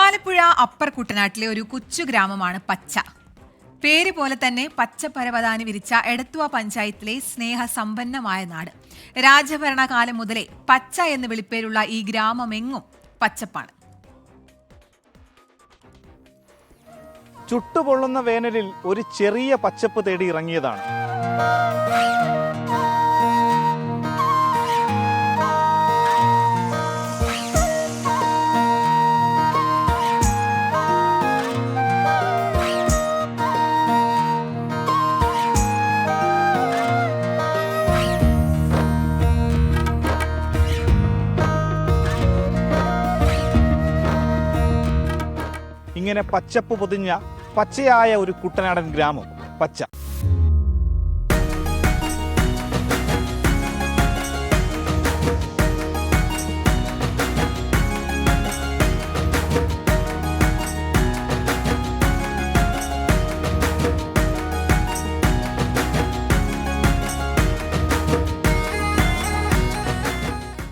Alappuzha upper കുട്ടനാട്ടിലെ ഒരു കൊച്ചു ഗ്രാമമാണ് പച്ച. പേര് പോലെ തന്നെ പച്ച പരവതാനി വിരിച്ച എടത്തുവ പഞ്ചായത്തിലെ സ്നേഹ സമ്പന്നമായ നാട്. രാജഭരണകാലം മുതലേ പച്ച എന്ന് വിളിപ്പേരുള്ള ഈ ഗ്രാമമെങ്ങും പച്ചപ്പാണ്. ചുട്ടുപൊള്ളുന്ന വേനലിൽ ഒരു ചെറിയ പച്ചപ്പ് തേടി ഇറങ്ങിയതാണ്. ഇങ്ങനെ പച്ചപ്പ് പൊതിഞ്ഞ പച്ചയായ ഒരു കുട്ടനാടൻ ഗ്രാമം പച്ച.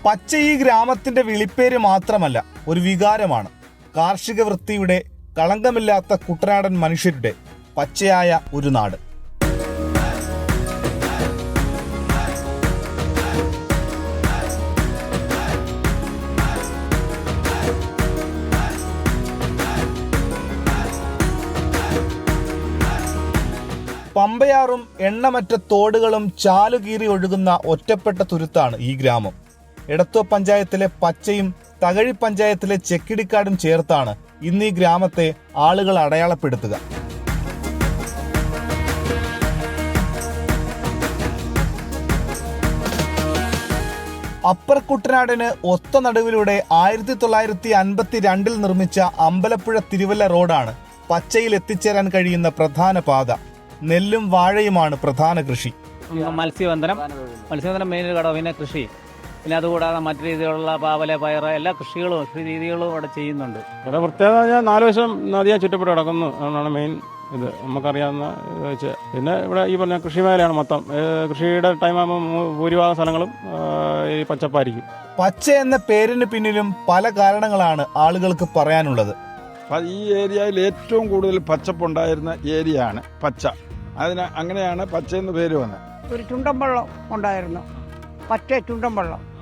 പച്ച ഈ ഗ്രാമത്തിന്റെ വിളിപ്പേര് മാത്രമല്ല ഒരു വികാരമാണ്. കാർഷിക വൃത്തിയുടെ കളങ്കമില്ലാത്ത കുട്ടനാടൻ മനുഷ്യരുടെ പച്ചയായ ഒരു നാട്. പമ്പയാറും എണ്ണമറ്റ തോടുകളും ചാലുകീറി ഒഴുകുന്ന ഒറ്റപ്പെട്ട തുരുത്താണ് ഈ ഗ്രാമം. എടത്വ പഞ്ചായത്തിലെ പച്ചയും തകഴി പഞ്ചായത്തിലെ ചെക്കിടിക്കാടും ചേർത്താണ് ഇന്ന് ഈ ഗ്രാമത്തെ ആളുകൾ അടയാളപ്പെടുത്തുക. അപ്പർ കുട്ടനാടിന് ഒത്ത നടുവിലൂടെ ആയിരത്തി തൊള്ളായിരത്തി അൻപത്തി രണ്ടിൽ നിർമ്മിച്ച അമ്പലപ്പുഴ തിരുവല്ല റോഡാണ് പച്ചയിൽ എത്തിച്ചേരാൻ കഴിയുന്ന പ്രധാന പാത. നെല്ലും വാഴയുമാണ് പ്രധാന കൃഷി. മത്സ്യബന്ധനം. മത്സ്യബന്ധനം മെയിൻ കടവിനെ കൃഷി. പിന്നെ അതുകൂടാതെ മറ്റു രീതിയിലുള്ള പാവല പയർ എല്ലാ കൃഷികളും കൃഷി രീതികളും ഇവിടെ ചെയ്യുന്നുണ്ട്. ഇവിടെ പ്രത്യേകത പറഞ്ഞാൽ നാല് വശം നദിയാ ചുറ്റപ്പെട്ട് കിടക്കുന്നു. എന്നാണ് മെയിൻ ഇത്. നമുക്കറിയാവുന്ന വെച്ച്. പിന്നെ ഇവിടെ ഈ പറഞ്ഞ കൃഷി മേഖലയാണ് മൊത്തം. കൃഷിയുടെ ടൈം ആകുമ്പോൾ ഭൂരിഭാഗം സ്ഥലങ്ങളും ഈ പച്ചപ്പായിരിക്കും. പച്ച എന്ന പേരിന് പിന്നിലും പല കാരണങ്ങളാണ് ആളുകൾക്ക് പറയാനുള്ളത്. ഈ ഏരിയയിൽ ഏറ്റവും കൂടുതൽ പച്ചപ്പുണ്ടായിരുന്ന ഏരിയ ആണ് പച്ച. അതിന് അങ്ങനെയാണ് പച്ച എന്ന് പേര് വന്നത്. ഒരു ചുണ്ടൻ വെള്ളം ഉണ്ടായിരുന്നു. പച്ച ചുണ്ടൻ വെള്ളം.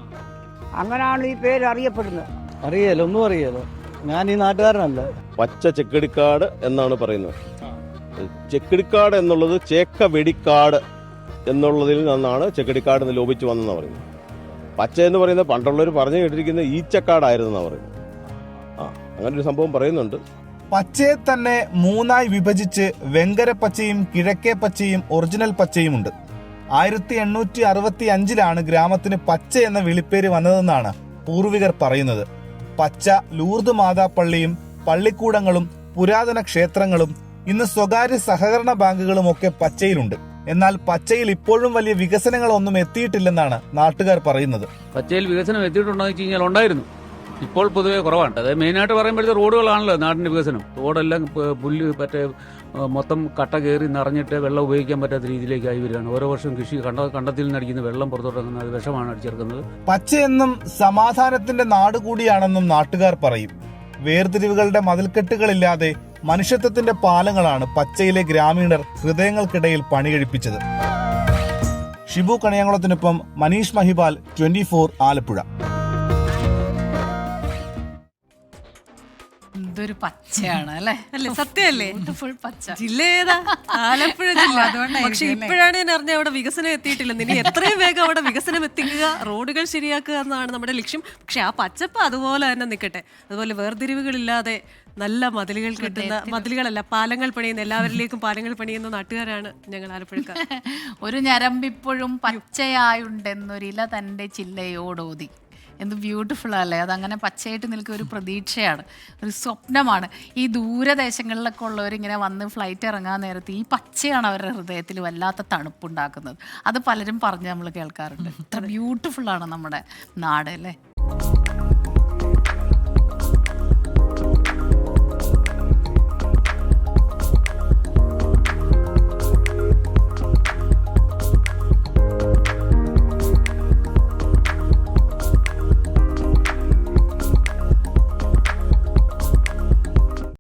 അങ്ങനെയാണ് ഈ പേര് അറിയപ്പെടുന്നത്. അറിയാലോ ഒന്നും അറിയാലോ ഞാൻ ഈ നാട്ടുകാരനല്ല. പച്ച ചെക്കിടിക്കാട് എന്നാണ് പറയുന്നത്. ചെക്കിടിക്കാട് എന്നുള്ളത് ചേക്ക വെടിക്കാട് എന്നുള്ളതിൽ നിന്നാണ് ചെക്കിടിക്കാട് എന്ന് ലോപിച്ചു വന്നതെന്ന് പറയുന്നത്. പച്ച എന്ന് പറയുന്നത് പണ്ടുള്ളവർ പറഞ്ഞു കേട്ടിരിക്കുന്നത് ഈച്ചക്കാടായിരുന്നു എന്നാണ് പറയുന്നത്. ആ അങ്ങനെ ഒരു സംഭവം പറയുന്നുണ്ട്. പച്ചയെ തന്നെ മൂന്നായി വിഭജിച്ച് വെങ്കര പച്ചയും കിഴക്കേ പച്ചയും ഒറിജിനൽ പച്ചയുമുണ്ട്. ആയിരത്തി എണ്ണൂറ്റി അറുപത്തി അഞ്ചിലാണ് ഗ്രാമത്തിന് പച്ച എന്ന വിളിപ്പേര് വന്നതെന്നാണ് പൂർവികർ പറയുന്നത്. പച്ച ലൂർദ് മാതാപ്പള്ളിയും പള്ളിക്കൂടങ്ങളും പുരാതന ക്ഷേത്രങ്ങളും ഇന്ന് സ്വകാര്യ സഹകരണ ബാങ്കുകളും ഒക്കെ പച്ചയിലുണ്ട്. എന്നാൽ പച്ചയിൽ ഇപ്പോഴും വലിയ വികസനങ്ങളൊന്നും എത്തിയിട്ടില്ലെന്നാണ് നാട്ടുകാർ പറയുന്നത്. പച്ചയിൽ വികസനം എത്തിയിട്ടുണ്ടോ എന്ന് കഴിഞ്ഞാൽ ഉണ്ടായിരുന്നു. ഇപ്പോൾ പൊതുവേ കുറവാണ്. അത് മെയിനായിട്ട് പറയുമ്പോഴത്തെ റോഡുകളാണല്ലോ നാടിന്റെ വികസനം. റോഡെല്ലാം പുല്ല് മറ്റേ മൊത്തം കട്ട കയറി നിറഞ്ഞിട്ട് വെള്ളം ഉപയോഗിക്കാൻ പറ്റാത്ത രീതിയിലേക്കായി വരികയാണ്. ഓരോ വർഷം കൃഷി കണ്ട കണ്ടത്തിൽ നിന്ന് അടിക്കുന്ന വെള്ളം പുറത്തോട്ടിറങ്ങുന്നത് അത് വിഷമാണ് അടിച്ചിറക്കുന്നത്. പച്ചയെന്നും സമാധാനത്തിന്റെ നാട് കൂടിയാണെന്നും നാട്ടുകാർ പറയും. വേർതിരിവുകളുടെ മതിൽക്കെട്ടുകളില്ലാതെ മനുഷ്യത്വത്തിന്റെ പാലങ്ങളാണ് പച്ചയിലെ ഗ്രാമീണർ ഹൃദയങ്ങൾക്കിടയിൽ പണികഴിപ്പിച്ചത്. ഷിബു കണിയങ്കുളത്തിനൊപ്പം മനീഷ് മഹിപാൽ ട്വന്റി ആലപ്പുഴ. എന്തൊരു പച്ചയാണ് അല്ലേ? അല്ലേ സത്യമല്ലേ? ഫുൾ പച്ച. ജില്ല ഏതാ ആലപ്പുഴ ജില്ല പക്ഷെ ഇപ്പോഴാണ് ഞാൻ അറിഞ്ഞ അവിടെ വികസനം എത്തിയിട്ടില്ലെന്ന് ഇനി എത്രയും വേഗം അവിടെ വികസനം എത്തിക്കുക റോഡുകൾ ശരിയാക്കുക എന്നാണ് നമ്മുടെ ലക്ഷ്യം. പക്ഷെ ആ പച്ചപ്പ് അതുപോലെ തന്നെ നിൽക്കട്ടെ. അതുപോലെ വേർതിരിവുകളില്ലാതെ നല്ല മതിലുകൾ കിട്ടുന്ന മതിലുകളല്ല പാലങ്ങൾ പണിയുന്ന എല്ലാവരിലേക്കും പാലങ്ങൾ പണിയുന്ന നാട്ടുകാരാണ് ഞങ്ങൾ ആലപ്പുഴക്കാർ. ഒരു ഞരമ്പിപ്പോഴും പച്ചയായുണ്ടെന്നൊരില തന്റെ ചില്ലയോടോതി. എന്ത് ബ്യൂട്ടിഫുൾ അല്ലേ? അതങ്ങനെ പച്ചയായിട്ട് നിൽക്കുന്ന ഒരു പ്രതീക്ഷയാണ്. ഒരു സ്വപ്നമാണ്. ഈ ദൂരദേശങ്ങളിലൊക്കെ ഉള്ളവരിങ്ങനെ വന്ന് ഫ്ലൈറ്റ് ഇറങ്ങാൻ നേരത്ത് ഈ പച്ചയാണ് അവരുടെ ഹൃദയത്തിൽ വല്ലാത്ത തണുപ്പുണ്ടാക്കുന്നത്. അത് പലരും പറഞ്ഞ് നമ്മൾ കേൾക്കാറുണ്ട്. ഇത്ര ബ്യൂട്ടിഫുൾ ആണ് നമ്മുടെ നാട് അല്ലേ?